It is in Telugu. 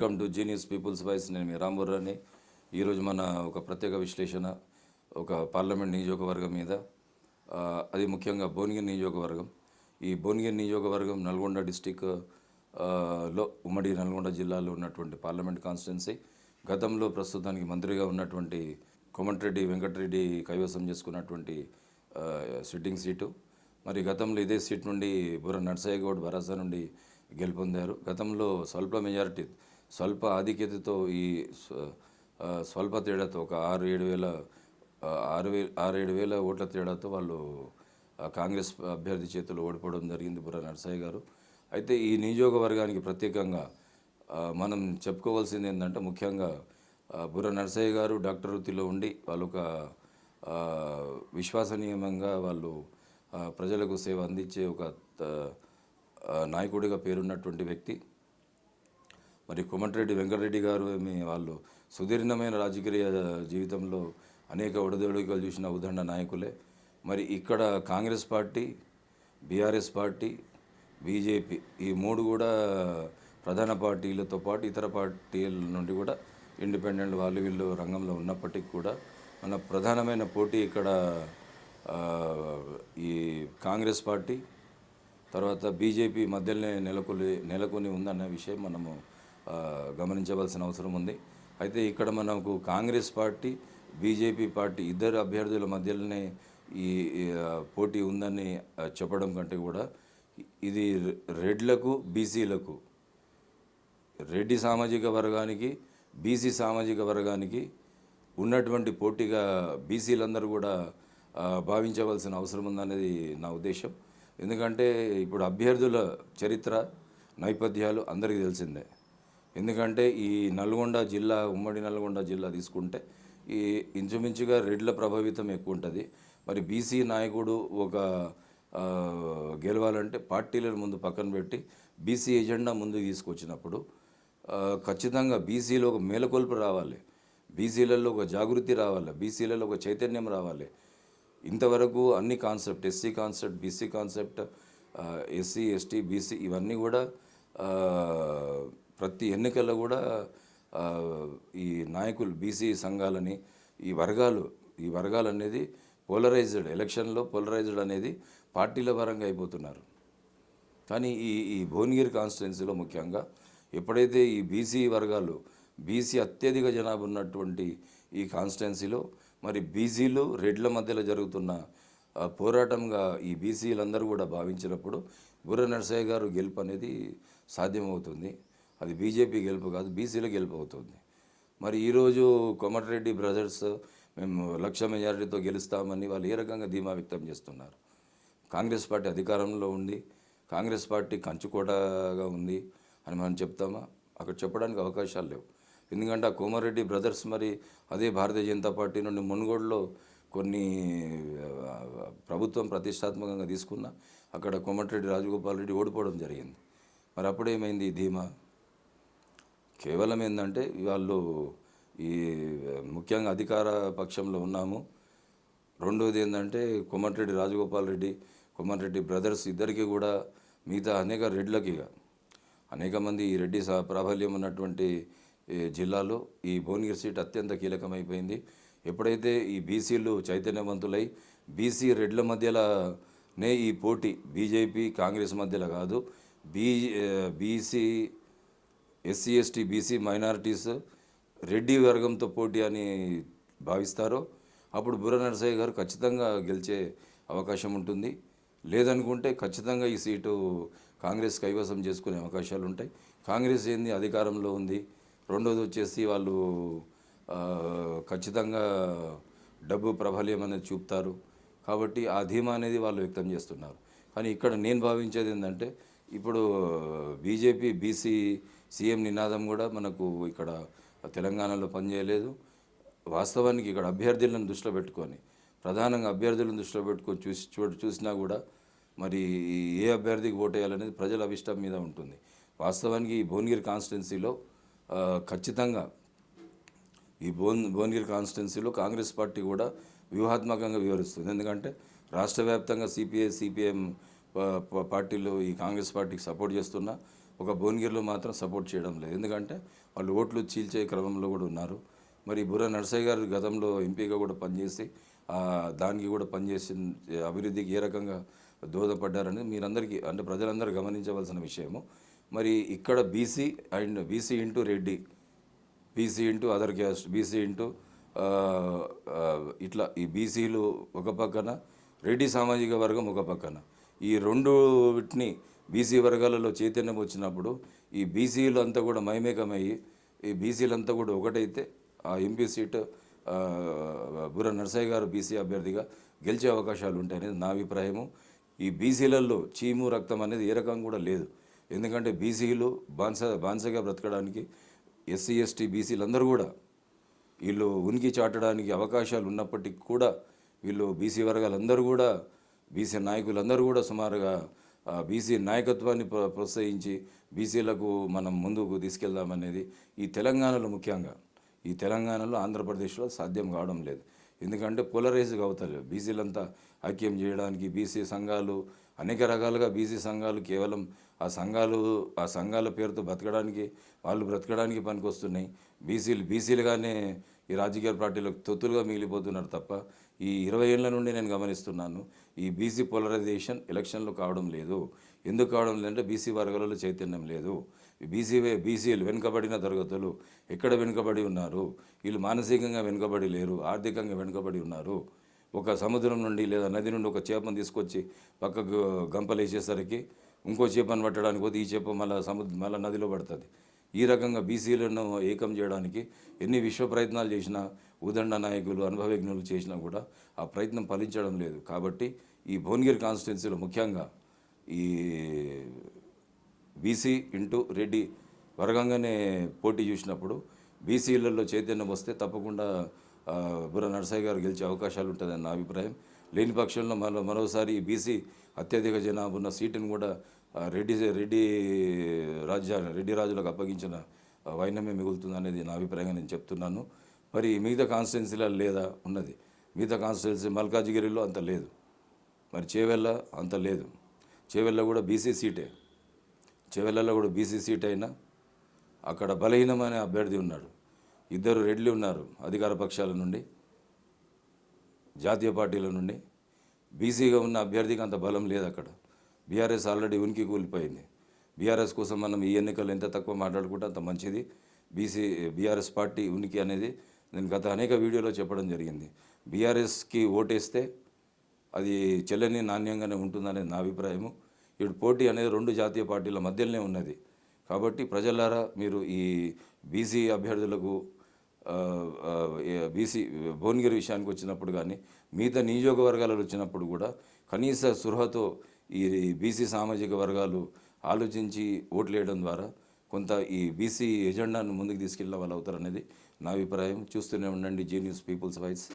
Welcome to genius people's voice. నేను మీ రాంబుర్రాని ఈరోజు మన ఒక ప్రత్యేక విశ్లేషణ ఒక పార్లమెంట్ నియోజకవర్గం మీద అది ముఖ్యంగా భువనగిరి నియోజకవర్గం. ఈ భువనగిరి నియోజకవర్గం నల్గొండ డిస్టిక్లో ఉమ్మడి నల్గొండ జిల్లాలో ఉన్నటువంటి పార్లమెంట్ కాన్స్టిట్యున్సీ గతంలో ప్రస్తుతానికి మంత్రిగా ఉన్నటువంటి కోమటిరెడ్డి వెంకటరెడ్డి కైవసం చేసుకున్నటువంటి సిట్టింగ్ సీటు. మరి గతంలో ఇదే సీట్ నుండి బుర్ర నర్సయ్య గౌడ్ భరోసా నుండి గెలుపొందారు. గతంలో స్వల్ప మెజారిటీ స్వల్ప ఆధిక్యతతో ఈ స్వ- స్వల్ప తేడాతో ఒక ఆరు ఏడు వేల ఆరు వేల ఆరు ఏడు వేల ఓట్ల తేడాతో వాళ్ళు కాంగ్రెస్ అభ్యర్థి చేతులు ఓడిపోవడం జరిగింది బుర్ర నరసయ్య గారు. అయితే ఈ నియోజకవర్గానికి ప్రత్యేకంగా మనం చెప్పుకోవాల్సింది ఏంటంటే ముఖ్యంగా బుర్ర నరసయ్య గారు డాక్టర్ వృత్తిలో ఉండి వాళ్ళు ఒక విశ్వాసనీయంగా వాళ్ళు ప్రజలకు సేవ అందించే ఒక నాయకుడిగా పేరున్నటువంటి వ్యక్తి. మరి కోమటిరెడ్డి వెంకటరెడ్డి గారు మీ వాళ్ళు సుదీర్ఘమైన రాజకీయ జీవితంలో అనేక ఒడిదొడుగులు చూసిన ఉదండ నాయకులే. మరి ఇక్కడ Congress party BRS party BJP ఈ మూడు కూడా ప్రధాన పార్టీలతో పాటు ఇతర పార్టీల నుండి కూడా ఇండిపెండెంట్ వాళ్ళు వీళ్ళు రంగంలో ఉన్నప్పటికీ కూడా మన ప్రధానమైన పోటీ ఇక్కడ ఈ కాంగ్రెస్ పార్టీ తర్వాత బీజేపీ మధ్యలోనే నెలకొని నెలకొని ఉందన్న విషయం మనము గమనించవలసిన అవసరం ఉంది. అయితే ఇక్కడ మనకు కాంగ్రెస్ పార్టీ బీజేపీ పార్టీ ఇద్దరు అభ్యర్థుల మధ్యలోనే ఈ పోటీ ఉందని చెప్పడం కంటే కూడా ఇది రెడ్లకు బీసీలకు రెడ్డి సామాజిక వర్గానికి బీసీ సామాజిక వర్గానికి ఉన్నటువంటి పోటీగా బీసీలందరూ కూడా భావించవలసిన అవసరం ఉందనేది నా ఉద్దేశం. ఎందుకంటే ఇప్పుడు అభ్యర్థుల చరిత్ర నేపథ్యాలు అందరికీ తెలిసిందే. ఎందుకంటే ఈ నల్గొండ జిల్లా ఉమ్మడి నల్గొండ జిల్లా తీసుకుంటే ఈ ఇంచుమించుగా రెడ్ల ప్రభావితం ఎక్కువ ఉంటుంది. మరి బీసీ నాయకుడు ఒక గెలవాలంటే పార్టీలను ముందు పక్కన పెట్టి బీసీ ఎజెండా ముందుకు తీసుకొచ్చినప్పుడు ఖచ్చితంగా బీసీలో ఒక మేలకొల్పు రావాలి. బీసీలలో ఒక జాగృతి రావాలి. బీసీలలో ఒక చైతన్యం రావాలి. ఇంతవరకు అన్ని concept SC concept BC concept SC ST BC ఇవన్నీ కూడా ప్రతి ఎన్నికల్లో కూడా ఈ నాయకులు బీసీ సంఘాలని ఈ వర్గాలు ఈ వర్గాలు అనేది పోలరైజ్డ్ ఎలక్షన్లో పోలరైజ్డ్ అనేది పార్టీల పరంగా అయిపోతున్నారు. కానీ ఈ ఈ భువనగిరి కాన్స్టిట్యున్సీలో ముఖ్యంగా ఎప్పుడైతే ఈ బీసీ వర్గాలు బీసీ అత్యధిక జనాభా ఉన్నటువంటి ఈ కాన్స్టిట్యున్సీలో మరి బీసీలు రెడ్ల మధ్యలో జరుగుతున్న పోరాటంగా ఈ బీసీలందరూ కూడా భావించినప్పుడు బుర్ర నరసయ్య గారు గెలుపు అనేది సాధ్యమవుతుంది. అది బీజేపీ గెలుపు కాదు బీసీల గెలుపు అవుతుంది. మరి ఈరోజు కోమటిరెడ్డి బ్రదర్స్ మేము లక్ష మెజారిటీతో గెలుస్తామని వాళ్ళు ఏ రకంగా ధీమా వ్యక్తం చేస్తున్నారు? కాంగ్రెస్ పార్టీ అధికారంలో ఉంది కాంగ్రెస్ పార్టీ కంచుకోటగా ఉంది అని మనం చెప్తామా? అక్కడ చెప్పడానికి అవకాశాలు లేవు. ఎందుకంటే ఆ కోమారెడ్డి బ్రదర్స్ మరి అదే భారతీయ జనతా పార్టీ నుండి మునుగోడులో కొన్ని ప్రభుత్వం ప్రతిష్టాత్మకంగా తీసుకున్న అక్కడ కోమటిరెడ్డి రాజగోపాల్ రెడ్డి ఓడిపోవడం జరిగింది. మరి అప్పుడేమైంది ధీమా? కేవలం ఏంటంటే వాళ్ళు ఈ ముఖ్యంగా అధికార పక్షంలో ఉన్నాము. రెండోది ఏంటంటే కొమ్మటిరెడ్డి రాజగోపాల్ రెడ్డి కొమ్మటిరెడ్డి బ్రదర్స్ ఇద్దరికి కూడా మిగతా అనేక రెడ్లకి ఇక అనేక మంది ఈ రెడ్డి సా ప్రాబల్యం ఉన్నటువంటి జిల్లాలో ఈ భువనగిరి సీట్ అత్యంత కీలకమైపోయింది. ఎప్పుడైతే ఈ బీసీలు చైతన్యవంతులై బీసీ రెడ్ల మధ్యలోనే ఈ పోటీ బీజేపీ కాంగ్రెస్ మధ్యలో కాదు B BC SC ST BC minorities Reddy వర్గంతో పోటీ అని భావిస్తారో అప్పుడు బుర్ర నరసయ్య గారు ఖచ్చితంగా గెలిచే అవకాశం ఉంటుంది. లేదనుకుంటే ఖచ్చితంగా ఈ సీటు కాంగ్రెస్ కైవసం చేసుకునే అవకాశాలు ఉంటాయి. కాంగ్రెస్ ఏంది? అధికారంలో ఉంది. రెండోది వచ్చేసి వాళ్ళు ఖచ్చితంగా డబ్బు ప్రబల్యం అనేది చూపుతారు. కాబట్టి ఆ ధీమా అనేది వాళ్ళు వ్యక్తం చేస్తున్నారు. కానీ ఇక్కడ నేను భావించేది ఏంటంటే ఇప్పుడు బీజేపీ బీసీ సీఎం నినాదం కూడా మనకు ఇక్కడ తెలంగాణలో పనిచేయలేదు. వాస్తవానికి ఇక్కడ అభ్యర్థులను దృష్టిలో పెట్టుకొని ప్రధానంగా అభ్యర్థులను దృష్టిలో పెట్టుకొని చూసి చూ చూసినా కూడా మరి ఏ అభ్యర్థికి ఓటేయాలనేది ప్రజల అభిష్టం మీద ఉంటుంది. వాస్తవానికి ఈ భువనగిరి కాన్స్టిట్యున్సీలో ఖచ్చితంగా ఈ భువన్ భువనగిరి కాన్స్టిట్యున్సీలో కాంగ్రెస్ పార్టీ కూడా వ్యూహాత్మకంగా వివరిస్తుంది. ఎందుకంటే రాష్ట్ర వ్యాప్తంగా సిపిఐ సిపిఎం పార్టీలు ఈ కాంగ్రెస్ పార్టీకి సపోర్ట్ చేస్తున్నా ఒక భువనగిరిలో మాత్రం సపోర్ట్ చేయడం లేదు. ఎందుకంటే వాళ్ళు ఓట్లు చీల్చే క్రమంలో కూడా ఉన్నారు. మరి బుర్ర నర్సయ్య గారు గతంలో ఎంపీగా కూడా పనిచేసి దానికి కూడా పనిచేసి అభివృద్ధికి ఏ రకంగా దోహదపడ్డారని మీరందరికీ అంటే ప్రజలందరూ గమనించవలసిన విషయము. మరి ఇక్కడ BC and BC into Reddy BC into other caste BC into ఇట్లా ఈ బీసీలు ఒక పక్కన రెడ్డి సామాజిక వర్గం ఒక పక్కన. ఈ రెండు వీటిని బీసీ వర్గాలలో చైతన్యం వచ్చినప్పుడు ఈ బీసీలు అంతా కూడా మైమేకమయ్యి ఈ బీసీలంతా కూడా ఒకటైతే ఆ ఎంపీ సీటు బుర్ర నర్సయ్య గారు బీసీ అభ్యర్థిగా గెలిచే అవకాశాలు ఉంటాయనేది నా అభిప్రాయము. ఈ బీసీలలో చీము రక్తం అనేది ఏ రకం కూడా లేదు. ఎందుకంటే బీసీలు బాన్స బాన్సగా బ్రతకడానికి ఎస్సీ ఎస్టీ బీసీలు అందరూ కూడా వీళ్ళు ఉనికి చాటడానికి అవకాశాలు ఉన్నప్పటికీ కూడా వీళ్ళు బీసీ వర్గాలందరూ కూడా బీసీ నాయకులందరూ కూడా సుమారుగా బీసీ నాయకత్వాన్ని ప్ర- ప్రోత్సహించి బీసీలకు మనం ముందుకు తీసుకెళ్దామనేది ఈ తెలంగాణలో ముఖ్యంగా. ఈ తెలంగాణలో ఆంధ్రప్రదేశ్లో సాధ్యం కావడం లేదు. ఎందుకంటే పోలరైజ్గా అవుతారు బీసీలంతా ఐక్యం చేయడానికి బీసీ సంఘాలు అనేక రకాలుగా బీసీ సంఘాలు కేవలం ఆ సంఘాలు ఆ సంఘాల పేరుతో బతకడానికి వాళ్ళు బ్రతకడానికి పనికొస్తున్నాయి. బీసీలు బీసీలుగానే ఈ రాజకీయ పార్టీలకు తొత్తులుగా మిగిలిపోతున్నారు తప్ప ఈ ఇరవై ఏళ్ళ నుండి నేను గమనిస్తున్నాను ఈ బీసీ పోలరైజేషన్ ఎలక్షన్లు కావడం లేదు. ఎందుకు కావడం లేదంటే బీసీ వర్గాలలో చైతన్యం లేదు. బీసీ బీసీలు వెనుకబడిన తరగతులు ఎక్కడ వెనుకబడి ఉన్నారు? వీళ్ళు మానసికంగా వెనుకబడి లేరు ఆర్థికంగా వెనుకబడి ఉన్నారు. ఒక సముద్రం నుండి లేదా నది నుండి ఒక చేపను తీసుకొచ్చి పక్కకు గంపలు వేసేసరికి ఇంకో చేపను పట్టడానికి పోతే ఈ చేప మళ్ళీ సముద్ర మళ్ళీ నదిలో పడుతుంది. ఈ రకంగా బీసీలను ఏకం చేయడానికి ఎన్ని విశ్వ ప్రయత్నాలు చేసినా ఉదండ నాయకులు అనుభవజ్ఞులు చేసినా కూడా ఆ ప్రయత్నం ఫలించడం లేదు. కాబట్టి ఈ భువనగిరి కాన్స్టిట్యున్సీలో ముఖ్యంగా ఈ బీసీ ఇంటూ రెడ్డి వర్గంగానే పోటీ చూసినప్పుడు బీసీలలో చైతన్యం వస్తే తప్పకుండా బుర్ర నరసయ్య గారు గెలిచే అవకాశాలు ఉంటుందని నా అభిప్రాయం. లేని పక్షంలో మరో మరోసారి బీసీ అత్యధిక జనాభా ఉన్న సీటును కూడా రెడ్డి రెడ్డి రాజ్యా రెడ్డి రాజులకు అప్పగించిన వైనమే మిగులుతుంది అనేది నా అభిప్రాయంగా నేను చెప్తున్నాను. మరి మిగతా కాన్స్టిట్యున్సీలో లేదా? ఉన్నది. మిగతా కాన్స్టిట్యున్సీ మల్కాజిగిరిలో అంత లేదు. మరి చేవెళ్ళ అంత లేదు. చేవెళ్ళ కూడా బీసీ సీటే. చేవెళ్ళలో కూడా బీసీ సీట్ అయినా అక్కడ బలహీనమైన అభ్యర్థి ఉన్నాడు. ఇద్దరు రెడ్లు ఉన్నారు అధికార పక్షాల నుండి జాతీయ పార్టీల నుండి. బీసీగా ఉన్న అభ్యర్థికి అంత బలం లేదు అక్కడ. బీఆర్ఎస్ ఆల్రెడీ ఉనికి కూలిపోయింది. బీఆర్ఎస్ కోసం మనం ఈ ఎన్నికలు ఎంత తక్కువ మాట్లాడుకుంటే అంత మంచిది. బీసీ బీఆర్ఎస్ పార్టీ ఉనికి అనేది నేను గత అనేక వీడియోలో చెప్పడం జరిగింది. బీఆర్ఎస్కి ఓటేస్తే అది చెల్లని నాణ్యంగానే ఉంటుందనేది నా అభిప్రాయము. ఇప్పుడు పోటీ అనేది రెండు జాతీయ పార్టీల మధ్యలోనే ఉన్నది. కాబట్టి ప్రజలారా మీరు ఈ బీసీ అభ్యర్థులకు బీసీ భువనగిరి విషయానికి వచ్చినప్పుడు కానీ మిగతా నియోజకవర్గాలలో వచ్చినప్పుడు కూడా కనీస స్పృహతో ఈ బీసీ సామాజిక వర్గాలు ఆలోచించి ఓట్లు వేయడం ద్వారా కొంత ఈ బీసీ ఎజెండాను ముందుకు తీసుకెళ్ళే వాళ్ళు అవుతారనేది నా అభిప్రాయం. చూస్తూనే ఉండండి జీ న్యూస్ పీపుల్స్ వాయిస్